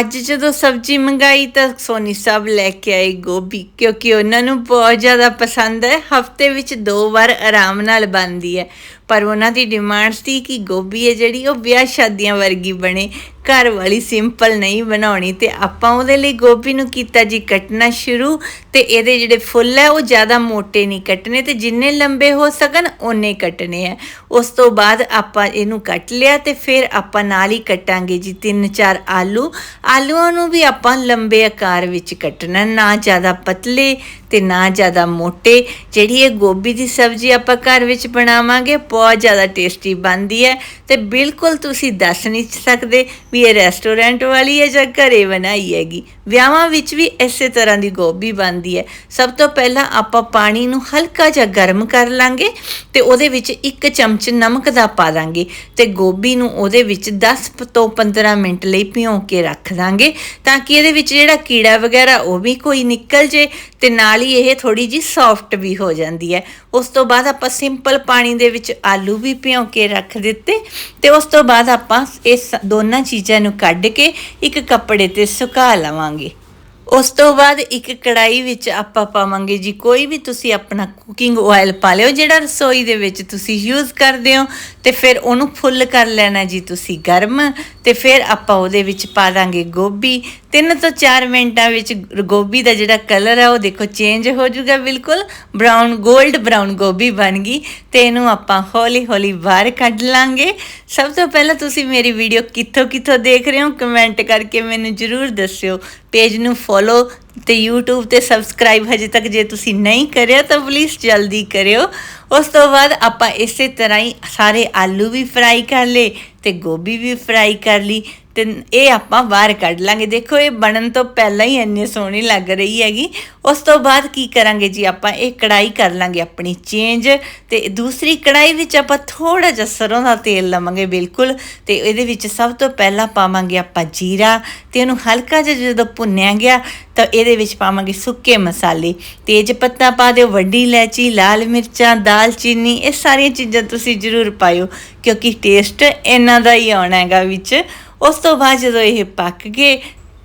ਅੱਜ ਜਦੋਂ ਸਬਜ਼ੀ ਮੰਗਾਈ ਤਾਂ ਸੋਨੀ ਸਾਹਿਬ ਲੈ ਕੇ ਆਈ ਗੋਭੀ, ਕਿਉਂਕਿ ਉਹਨਾਂ ਨੂੰ ਬਹੁਤ ਜ਼ਿਆਦਾ ਪਸੰਦ ਹੈ। ਹਫ਼ਤੇ ਵਿੱਚ ਦੋ ਵਾਰ ਆਰਾਮ ਨਾਲ ਬਣਦੀ ਹੈ। ਪਰ ਉਹਨਾਂ ਦੀ ਡਿਮਾਂਡ ਸੀ ਕਿ ਗੋਭੀ ਹੈ ਜਿਹੜੀ ਉਹ ਵਿਆਹ ਸ਼ਾਦੀਆਂ ਵਰਗੀ ਬਣੇ। ਘਰ ਵਾਲੀ ਸਿੰਪਲ ਨਹੀਂ ਬਣਾਉਣੀ ਤੇ ਆਪਾਂ ਉਹਦੇ ਲਈ ਗੋਭੀ ਨੂੰ ਕੀਤਾ ਜੀ ਕੱਟਣਾ ਸ਼ੁਰੂ ਤੇ ਇਹਦੇ ਜਿਹੜੇ ਫੁੱਲ ਹੈ ਉਹ ਜ਼ਿਆਦਾ ਮੋٹے ਨਹੀਂ ਕੱਟਨੇ ਤੇ ਜਿੰਨੇ ਲੰਬੇ ਹੋ ਸਕਣ ਓਨੇ ਕੱਟਨੇ ਆ ਉਸ ਤੋਂ ਬਾਅਦ ਆਪਾਂ ਇਹਨੂੰ ਕੱਟ ਲਿਆ ਤੇ ਫਿਰ ਆਪਾਂ ਨਾਲ ਹੀ ਕੱਟਾਂਗੇ ਜੀ ਤਿੰਨ ਚਾਰ ਆਲੂ। ਆਲੂਆਂ ਨੂੰ ਵੀ ਆਪਾਂ ਲੰਬੇ ਆਕਾਰ ਵਿੱਚ ਕੱਟਣਾ, ਨਾ ਜ਼ਿਆਦਾ ਪਤਲੇ ਤੇ ਨਾ ਜ਼ਿਆਦਾ ਮੋٹے ਜਿਹੜੀ ਇਹ ਗੋਭੀ ਦੀ ਸਬਜ਼ੀ ਆਪਾਂ ਘਰ ਵਿੱਚ ਬਣਾਵਾਂਗੇ, ਬਹੁਤ ਜ਼ਿਆਦਾ ਟੇਸਟੀ ਬਣਦੀ ਹੈ ਤੇ ਬਿਲਕੁਲ ਤੁਸੀਂ ਦੱਸ ਨਹੀਂ ਸਕਦੇ ਵੀ ਇਹ ਰੈਸਟੋਰੈਂਟ ਵਾਲੀ ਹੈ ਜਾਂ ਘਰੇ ਬਣਾਈ ਹੈਗੀ। ਵਿਆਹਾਂ ਵਿੱਚ ਵੀ ਇਸੇ ਤਰ੍ਹਾਂ ਦੀ ਗੋਭੀ ਬਣਦੀ ਹੈ। ਸਭ ਤੋਂ ਪਹਿਲਾਂ ਆਪਾਂ ਪਾਣੀ ਨੂੰ ਹਲਕਾ ਜਿਹਾ ਗਰਮ ਕਰ ਲਾਂਗੇ ਤੇ ਉਹਦੇ ਵਿੱਚ ਇੱਕ ਚਮਚ ਨਮਕ ਦਾ ਪਾ ਦਾਂਗੇ ਤੇ ਗੋਭੀ ਨੂੰ ਉਹਦੇ ਵਿੱਚ 10 ਤੋਂ 15 ਮਿੰਟ ਲਈ ਭਿਉਂ ਕੇ ਰੱਖ ਦਾਂਗੇ ਤਾਂ ਕਿ ਇਹਦੇ ਵਿੱਚ ਜਿਹੜਾ ਕੀੜਾ ਵਗੈਰਾ ਉਹ ਵੀ ਕੋਈ ਨਿਕਲ ਜੇ ਤੇ ਨਾਲ ਹੀ ਇਹ ਥੋੜੀ ਜੀ ਸੌਫਟ ਵੀ ਹੋ ਜਾਂਦੀ ਹੈ। ਉਸ ਤੋਂ ਬਾਅਦ ਆਪਾਂ ਸਿੰਪਲ ਪਾਣੀ ਦੇ ਵਿੱਚ ਆਲੂ ਵੀ ਭਿਉਂ ਕੇ ਰੱਖ ਦਿੱਤੇ ਤੇ ਉਸ ਤੋਂ ਬਾਅਦ ਆਪਾਂ ਇਸ ਦੋਨਾਂ ਚੀਜ਼ਾਂ ਨੂੰ ਕੱਢ ਕੇ ਇੱਕ ਕੱਪੜੇ ਤੇ ਸੁਕਾ ਲਵਾਂਗੇ। ਉਸ ਤੋਂ ਬਾਅਦ ਇੱਕ ਕੜਾਈ ਵਿੱਚ ਆਪਾਂ ਪਾਵਾਂਗੇ ਜੀ, ਕੋਈ ਵੀ ਤੁਸੀਂ ਆਪਣਾ ਕੁਕਿੰਗ ਆਇਲ ਪਾ ਲਿਓ, ਜਿਹੜਾ ਰਸੋਈ ਦੇ ਵਿੱਚ ਤੁਸੀਂ ਯੂਜ਼ ਕਰਦੇ ਹੋ, ਤੇ ਫਿਰ ਉਹਨੂੰ ਫੁੱਲ ਕਰ ਲੈਣਾ ਜੀ ਤੁਸੀਂ ਗਰਮ, ਤੇ ਫਿਰ ਆਪਾਂ ਉਹਦੇ ਵਿੱਚ ਪਾ ਦਾਂਗੇ ਗੋਭੀ। 3 ਤੋਂ 4 ਮਿੰਟਾਂ ਵਿੱਚ ਗੋਭੀ ਦਾ ਜਿਹੜਾ ਕਲਰ ਹੈ ਉਹ ਦੇਖੋ ਚੇਂਜ ਹੋ ਜਾਊਗਾ ਬਿਲਕੁਲ। ਬ੍ਰਾਊਨ 골ਡ ਬ੍ਰਾਊਨ ਗੋਭੀ ਬਣ ਗਈ, ਤੇ ਇਹਨੂੰ ਆਪਾਂ ਹੌਲੀ ਹੌਲੀ ਬਾਹਰ ਕੱਢ ਲਾਂਗੇ। ਸਭ ਤੋਂ ਪਹਿਲਾਂ ਤੁਸੀਂ ਮੇਰੀ ਵੀਡੀਓ ਕਿੱਥੋਂ ਕਿੱਥੋਂ ਦੇਖ ਰਹੇ ਹੋ ਕਮੈਂਟ ਕਰਕੇ ਮੈਨੂੰ ਜਰੂਰ ਦੱਸਿਓ। ਪੇਜ ਨੂੰ ਫੋਲੋ ਤੇ YouTube ਤੇ ਸਬਸਕ੍ਰਾਈਬ ਹਜੇ ਤੱਕ ਜੇ ਤੁਸੀਂ ਨਹੀਂ ਕਰਿਆ ਤਾਂ ਪਲੀਜ਼ ਜਲਦੀ ਕਰਿਓ। ਉਸ ਤੋਂ ਬਾਅਦ ਆਪਾਂ ਇਸੇ ਤਰ੍ਹਾਂ ਹੀ ਸਾਰੇ ਆਲੂ ਵੀ ਫਰਾਈ ਕਰ ਲੇ ਤੇ ਗੋਭੀ ਵੀ ਫਰਾਈ ਕਰ ਲਈ ਤੇ ਇਹ ਆਪਾਂ ਬਾਹਰ ਕੱਢ ਲਾਂਗੇ। ਦੇਖੋ, ਇਹ ਬਣਨ ਤੋਂ ਪਹਿਲਾਂ ਹੀ ਇੰਨੀ ਸੋਹਣੀ ਲੱਗ ਰਹੀ ਹੈਗੀ। ਉਸ ਤੋਂ ਬਾਅਦ ਕੀ ਕਰਾਂਗੇ ਜੀ ਆਪਾਂ? ਇਹ ਕੜਾਈ ਕਰ ਲਾਂਗੇ ਆਪਣੀ ਚੇਂਜ ਤੇ ਦੂਸਰੀ ਕੜਾਈ ਵਿੱਚ ਆਪਾਂ ਥੋੜਾ ਜਿਹਾ ਸਰੋਂ ਦਾ ਤੇਲ ਲਵਾਂਗੇ, ਬਿਲਕੁਲ। ਤੇ ਇਹਦੇ ਵਿੱਚ ਸਭ ਤੋਂ ਪਹਿਲਾਂ ਪਾਵਾਂਗੇ ਆਪਾਂ ਜੀਰਾ ਤੇ ਇਹਨੂੰ ਹਲਕਾ ਜਿਹਾ ਜਦੋਂ ਭੁੰਨਿਆ ਗਿਆ ਤਾਂ ਇਹਦੇ ਵਿੱਚ ਪਾਵਾਂਗੇ ਸੁੱਕੇ ਮਸਾਲੇ। ਤੇਜ ਪੱਤਾ ਪਾ ਦਿਓ, ਵੱਡੀ ਇਲਾਇਚੀ, ਲਾਲ ਮਿਰਚਾਂ, ਦਾਲਚੀਨੀ, ਇਹ ਸਾਰੀਆਂ ਚੀਜ਼ਾਂ ਤੁਸੀਂ ਜ਼ਰੂਰ ਪਾਇਓ। ਕਿਉਂਕਿ ਟੇਸਟ ਇਹਨਾਂ ਦਾ ਹੀ ਆਉਣਾ ਹੈਗਾ ਵਿੱਚ। ਉਸ ਤੋਂ ਬਾਅਦ ਜਦੋਂ ਇਹ ਪੱਕ ਗਏ,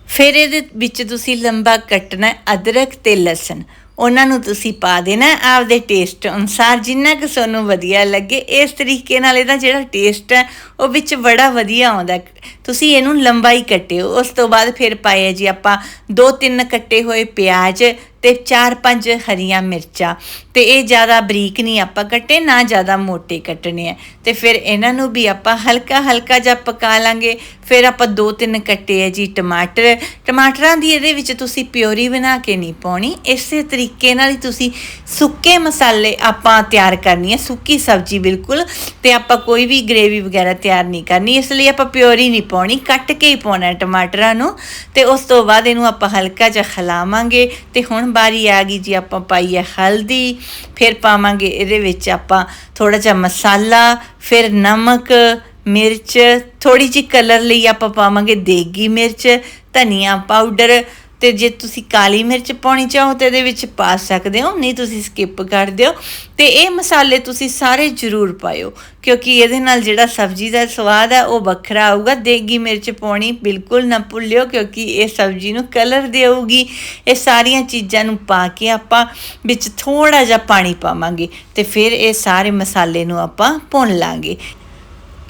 ਫਿਰ ਇਹਦੇ ਵਿੱਚ ਤੁਸੀਂ ਲੰਬਾ ਕੱਟਣਾ ਅਦਰਕ ਤੇ ਲਸਣ। ਉਹਨਾਂ ਨੂੰ ਤੁਸੀਂ ਪਾ ਦੇਣਾ ਆਪਦੇ ਟੇਸਟ ਅਨੁਸਾਰ, ਜਿੰਨਾ ਕਿ ਤੁਹਾਨੂੰ ਵਧੀਆ ਲੱਗੇ। ਇਸ ਤਰੀਕੇ ਨਾਲ ਇਹਦਾ ਜਿਹੜਾ ਟੇਸਟ ਹੈ, ਉਹ ਵਿੱਚ ਬੜਾ ਵਧੀਆ ਆਉਂਦਾ ਤੁਸੀਂ ਇਹਨੂੰ ਲੰਬਾ ਹੀ ਕੱਟਿਓ। ਉਸ ਤੋਂ ਬਾਅਦ ਫਿਰ ਪਾਇਆ ਜੀ ਆਪਾਂ ਦੋ ਤਿੰਨ ਕੱਟੇ ਹੋਏ ਪਿਆਜ਼ ਤੇ 4-5 ਹਰੀਆਂ ਮਿਰਚਾਂ। ਤੇ ਇਹ ਜ਼ਿਆਦਾ ਬਰੀਕ ਨਹੀਂ ਆਪਾਂ ਕੱਟੇ, ਨਾ ਜ਼ਿਆਦਾ ਮੋਟੇ ਕੱਟਣੇ ਆ। ਤੇ ਫਿਰ ਇਹਨਾਂ ਨੂੰ ਵੀ ਆਪਾਂ ਹਲਕਾ ਹਲਕਾ ਜਿਹਾ ਪਕਾ ਲਾਂਗੇ। ਫਿਰ ਆਪਾਂ ਦੋ ਤਿੰਨ ਕੱਟੇ ਆ ਜੀ ਟਮਾਟਰ। ਟਮਾਟਰਾਂ ਦੀ ਇਹਦੇ ਵਿੱਚ ਤੁਸੀਂ ਪਿਓਰੀ ਬਣਾ ਕੇ ਨਹੀਂ ਪਾਉਣੀ। ਇਸੇ ਤਰੀਕੇ ਨਾਲ ਹੀ ਤੁਸੀਂ ਸੁੱਕੇ ਮਸਾਲੇ ਆਪਾਂ ਤਿਆਰ ਕਰਨੀ ਹੈ ਸੁੱਕੀ ਸਬਜ਼ੀ ਬਿਲਕੁਲ। ਤੇ ਆਪਾਂ ਕੋਈ ਵੀ ਗ੍ਰੇਵੀ ਵਗੈਰਾ ਤਿਆਰ ਨਹੀਂ ਕਰਨੀ, ਇਸ ਲਈ ਆਪਾਂ ਪਿਓਰੀ ਨਹੀਂ ਪਾਉਣੀ, ਕੱਟ ਕੇ ਹੀ ਪਾਉਣਾ ਟਮਾਟਰਾਂ ਨੂੰ। ਤੇ ਉਸ ਤੋਂ ਬਾਅਦ ਇਹਨੂੰ ਆਪਾਂ ਹਲਕਾ ਜਿਹਾ ਖਲਾਵਾਂਗੇ। ਤੇ ਹੁਣ ਬਾਰੀ ਆ ਗਈ ਜੀ, ਆਪਾਂ ਪਾਈਏ ਹਲਦੀ, ਫਿਰ ਪਾਵਾਂਗੇ ਇਹਦੇ ਵਿੱਚ ਆਪਾਂ ਥੋੜਾ ਜਿਹਾ ਮਸਾਲਾ, ਫਿਰ ਨਮਕ, ਮਿਰਚ ਥੋੜੀ ਜਿਹੀ ਕਲਰ ਲਈ ਆਪਾਂ ਪਾਵਾਂਗੇ ਦੇਗੀ ਮਿਰਚ, ਧਨੀਆ ਪਾਊਡਰ ਤੇ ਜੇ ਤੁਸੀਂ ਕਾਲੀ ਮਿਰਚ ਪਾਉਣੀ ਚਾਹੋ ਤੇ ਇਹਦੇ ਵਿੱਚ ਪਾ ਸਕਦੇ ਹੋ, ਨਹੀਂ ਤੁਸੀਂ ਸਕਿਪ ਕਰ ਦਿਓ। ਤੇ ਇਹ ਮਸਾਲੇ ਤੁਸੀਂ ਸਾਰੇ ਜ਼ਰੂਰ ਪਾਇਓ, ਕਿਉਂਕਿ ਇਹਦੇ ਨਾਲ ਜਿਹੜਾ ਸਬਜ਼ੀ ਦਾ ਸਵਾਦ ਹੈ ਉਹ ਵੱਖਰਾ ਆਊਗਾ। ਦੇਗੀ ਮਿਰਚ ਪਾਉਣੀ ਬਿਲਕੁਲ ਨਾ ਭੁੱਲਿਓ, ਕਿਉਂਕਿ ਇਹ ਸਬਜ਼ੀ ਨੂੰ ਕਲਰ ਦੇਊਗੀ। ਇਹ ਸਾਰੀਆਂ ਚੀਜ਼ਾਂ ਨੂੰ ਪਾ ਕੇ ਆਪਾਂ ਵਿੱਚ ਥੋੜਾ ਜਿਹਾ ਪਾਣੀ ਪਾਵਾਂਗੇ ਤੇ ਫਿਰ ਇਹ ਸਾਰੇ ਮਸਾਲੇ ਨੂੰ ਆਪਾਂ ਭੁੰਨ ਲਾਂਗੇ।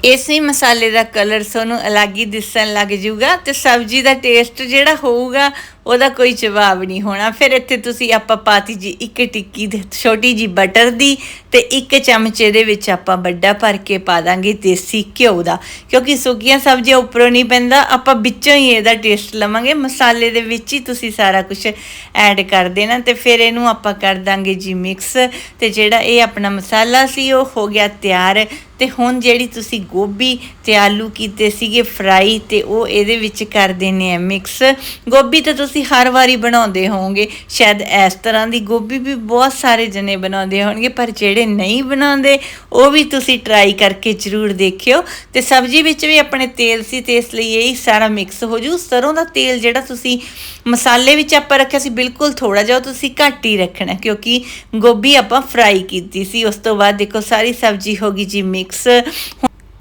ਇਸੇ ਮਸਾਲੇ ਦਾ ਕਲਰ ਤੁਹਾਨੂੰ ਅਲੱਗ ਹੀ ਦਿਸਣ ਲੱਗ ਜਾਊਗਾ ਤੇ ਸਬਜ਼ੀ ਦਾ ਟੇਸਟ ਜਿਹੜਾ ਹੋਊਗਾ ਉਹਦਾ ਕੋਈ ਜਵਾਬ ਨਹੀਂ ਹੋਣਾ। ਫਿਰ ਇੱਥੇ ਤੁਸੀਂ ਆਪਾਂ ਪਾਤੀ ਜੀ ਇੱਕ ਟਿੱਕੀ ਦੇ ਛੋਟੀ ਜੀ ਬਟਰ ਦੀ ਤੇ ਇੱਕ ਚਮਚੇ ਦੇ ਵਿੱਚ ਆਪਾਂ ਵੱਡਾ ਭਰ ਕੇ ਪਾ ਦਾਂਗੇ ਦੇਸੀ ਘਿਓ ਦਾ। ਕਿਉਂਕਿ ਸੁੱਕੀਆਂ ਸਬਜ਼ੀਆਂ ਉੱਪਰੋਂ ਨਹੀਂ ਪੈਂਦਾ, ਆਪਾਂ ਵਿੱਚੋਂ ਹੀ ਇਹਦਾ ਟੇਸਟ ਲਵਾਂਗੇ। ਮਸਾਲੇ ਦੇ ਵਿੱਚ ਹੀ ਤੁਸੀਂ ਸਾਰਾ ਕੁਝ ਐਡ ਕਰ ਦੇਣਾ ਤੇ ਫਿਰ ਇਹਨੂੰ ਆਪਾਂ ਕਰ ਦਾਂਗੇ ਜੀ ਮਿਕਸ ਤੇ ਜਿਹੜਾ ਇਹ ਆਪਣਾ ਮਸਾਲਾ ਸੀ ਉਹ ਹੋ ਗਿਆ ਤਿਆਰ। ਤੇ ਹੁਣ ਜਿਹੜੀ ਤੁਸੀਂ ਗੋਭੀ ਤੇ ਆਲੂ ਕੀਤੇ ਸੀਗੇ ਫਰਾਈ ਤੇ ਉਹ ਇਹਦੇ ਵਿੱਚ ਕਰ ਦੇਣੇ ਆ ਮਿਕਸ ਗੋਭੀ ਤੇ ਤੁਸੀਂ ਹਰ ਵਾਰੀ ਬਣਾਉਂਦੇ ਹੋਵੋਗੇ, ਸ਼ਾਇਦ ਇਸ ਤਰ੍ਹਾਂ ਦੀ ਗੋਭੀ ਵੀ ਬਹੁਤ ਸਾਰੇ ਜਣੇ ਬਣਾਉਂਦੇ ਹੋਣਗੇ, ਪਰ ਜਿਹੜੇ ਨਹੀਂ ਬਣਾਉਂਦੇ, ਉਹ ਵੀ ਤੁਸੀਂ ਟਰਾਈ ਕਰਕੇ ਜ਼ਰੂਰ ਦੇਖਿਓ। ਤੇ ਸਬਜ਼ੀ ਵਿੱਚ ਵੀ ਆਪਣੇ ਤੇਲ ਸੀ, ਤੇ ਇਸ ਲਈ ਇਹ ਸਾਰਾ ਮਿਕਸ ਹੋ ਜੂ। ਸਰੋਂ ਦਾ ਤੇਲ ਜਿਹੜਾ ਤੁਸੀਂ ਮਸਾਲੇ ਵਿੱਚ ਆਪਾਂ ਰੱਖਿਆ ਸੀ, ਬਿਲਕੁਲ ਥੋੜਾ ਜਿਹਾ ਤੁਸੀਂ ਘੱਟ ਹੀ ਰੱਖਣਾ, ਕਿਉਂਕਿ ਗੋਭੀ ਆਪਾਂ ਫਰਾਈ ਕੀਤੀ ਸੀ। ਉਸ ਤੋਂ ਬਾਅਦ ਦੇਖੋ, ਸਾਰੀ ਸਬਜ਼ੀ ਹੋ ਗਈ ਜੀ ਮਿਕਸ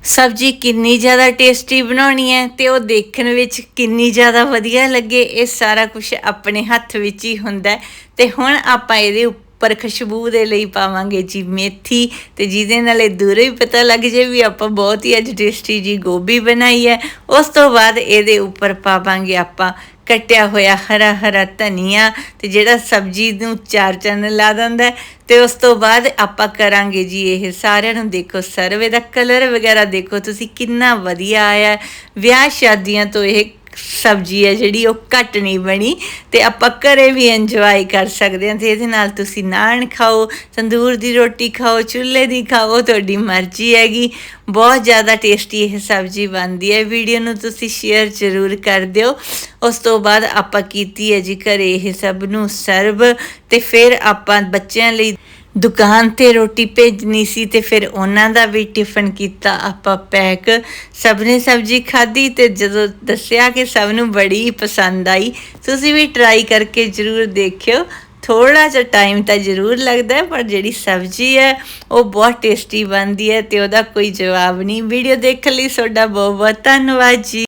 ਸਬਜ਼ੀ ਕਿੰਨੀ ਜ਼ਿਆਦਾ ਟੇਸਟੀ ਬਣਾਉਣੀ ਹੈ ਤੇ ਉਹ ਦੇਖਣ ਵਿੱਚ ਕਿੰਨੀ ਜ਼ਿਆਦਾ ਵਧੀਆ ਲੱਗੇ, ਇਹ ਸਾਰਾ ਕੁਝ ਆਪਣੇ ਹੱਥ ਵਿੱਚ ਹੀ ਹੁੰਦਾ ਹੈ। ਤੇ ਹੁਣ ਆਪਾਂ ਇਹਦੇ ਉੱਪਰ ਖੁਸ਼ਬੂ ਦੇ ਲਈ ਪਾਵਾਂਗੇ ਜੀ ਮੇਥੀ ਤੇ ਜਿਹਦੇ ਨਾਲ ਇਹ ਦੂਰੋਂ ਹੀ ਪਤਾ ਲੱਗ ਜੇ ਵੀ ਆਪਾਂ ਬਹੁਤ ਹੀ ਅੱਜ ਟੇਸਟੀ ਜੀ ਗੋਭੀ ਬਣਾਈ ਹੈ। ਉਸ ਤੋਂ ਬਾਅਦ ਇਹਦੇ ਉੱਪਰ ਪਾਵਾਂਗੇ ਆਪਾਂ ਕੱਟਿਆ ਹੋਇਆ ਹਰਾ ਹਰਾ ਧਨੀਆ ਤੇ ਜਿਹੜਾ ਸਬਜ਼ੀ ਨੂੰ ਚਾਰ ਚੰਨ ਲਾ ਦਿੰਦਾ ਹੈ ਤੇ ਉਸ ਤੋਂ ਬਾਅਦ ਆਪਾਂ ਕਰਾਂਗੇ ਜੀ ਇਹ ਸਾਰਿਆਂ ਨੂੰ ਦੇਖੋ, ਸਰਵੇ ਦਾ ਕਲਰ ਵਗੈਰਾ ਦੇਖੋ, ਤੁਸੀਂ ਕਿੰਨਾ ਵਧੀਆ ਆਇਆ ਵਿਆਹ ਸ਼ਾਦੀਆਂ ਤੋਂ ਇਹ ਸਬਜ਼ੀ ਹੈ ਜਿਹੜੀ ਉਹ ਘੱਟ ਨਹੀਂ ਬਣੀ ਤੇ ਆਪਾਂ ਘਰੇ ਵੀ ਇੰਜੋਏ ਕਰ ਸਕਦੇ ਹਾਂ ਤੇ ਇਹਦੇ ਨਾਲ ਤੁਸੀਂ ਨਾਨ ਖਾਓ, ਤੰਦੂਰ ਦੀ ਰੋਟੀ ਖਾਓ, ਚੁੱਲ੍ਹੇ ਦੀ ਖਾਓ, ਤੁਹਾਡੀ ਮਰਜ਼ੀ ਹੈਗੀ। ਬਹੁਤ ਜ਼ਿਆਦਾ ਟੇਸਟੀ ਇਹ ਸਬਜ਼ੀ ਬਣਦੀ ਹੈ। ਵੀਡੀਓ ਨੂੰ ਤੁਸੀਂ ਸ਼ੇਅਰ ਜ਼ਰੂਰ ਕਰ ਦਿਓ। ਉਸ ਤੋਂ ਬਾਅਦ ਆਪਾਂ ਕੀਤੀ ਹੈ ਜੀ ਘਰੇ ਇਹ ਸਭ ਨੂੰ ਸਰਵ ਤੇ ਫਿਰ ਆਪਾਂ ਬੱਚਿਆਂ ਲਈ ਦੁਕਾਨ ਤੇ ਰੋਟੀ ਭੇਜਣੀ ਸੀ ਤੇ ਫਿਰ ਉਹਨਾਂ ਦਾ ਵੀ ਟਿਫਨ ਕੀਤਾ। ਆਪਾਂ ਪੈਕ ਸਭ ਨੇ ਸਬਜ਼ੀ ਖਾਧੀ ਤੇ ਜਦੋਂ ਦੱਸਿਆ ਕਿ ਸਭ ਨੂੰ ਬੜੀ ਪਸੰਦ ਆਈ, ਤੁਸੀਂ ਵੀ ਟਰਾਈ ਕਰਕੇ ਜ਼ਰੂਰ ਦੇਖਿਓ। ਥੋੜਾ ਜਿਹਾ ਟਾਈਮ ਤਾਂ ਜ਼ਰੂਰ ਲੱਗਦਾ ਹੈ, ਪਰ ਜਿਹੜੀ ਸਬਜ਼ੀ ਹੈ, ਉਹ ਬਹੁਤ ਟੇਸਟੀ ਬਣਦੀ ਹੈ ਤੇ ਉਹਦਾ ਕੋਈ ਜਵਾਬ ਨਹੀਂ। ਵੀਡੀਓ ਦੇਖਣ ਲਈ ਤੁਹਾਡਾ ਬਹੁਤ ਬਹੁਤ ਧੰਨਵਾਦ ਜੀ।